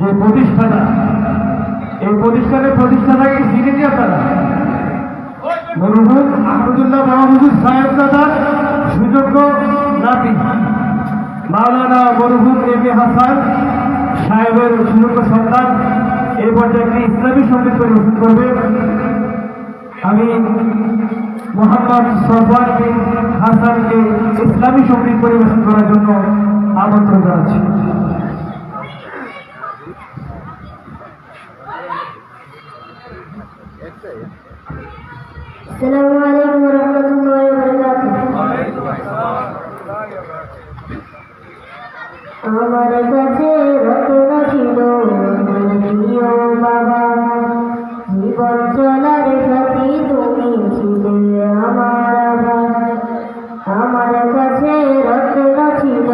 যে প্রতিষ্ঠাতা, এই প্রতিষ্ঠানের প্রতিষ্ঠাতাকে চিনেন আপনারা। মরহুম আহমদুল্লাহ মাহমুদুল সাহেব দাদার সুযোগ্য নাতি, মাওলানা মরহুম এম এ হাসান সাহেবের সুযোগ্য সন্তান, এই পর্যায়ে ইসলামী সংগীত পরিবেশন করবে। আমি মোহাম্মদ সফওয়ান বিন হাসানকে ইসলামী সংগীত পরিবেশন করার জন্য আমন্ত্রণ জানাচ্ছি। السلام عليكم ورحمة الله وبركاته আমার কাছে রত্ন ছিল প্রিয় বাবা জীবন চলার সাথী তুমি ছিলে আমার আবার আমার কাছে রত্ন ছিল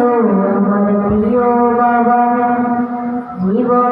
আমার প্রিয় বাবা জীবন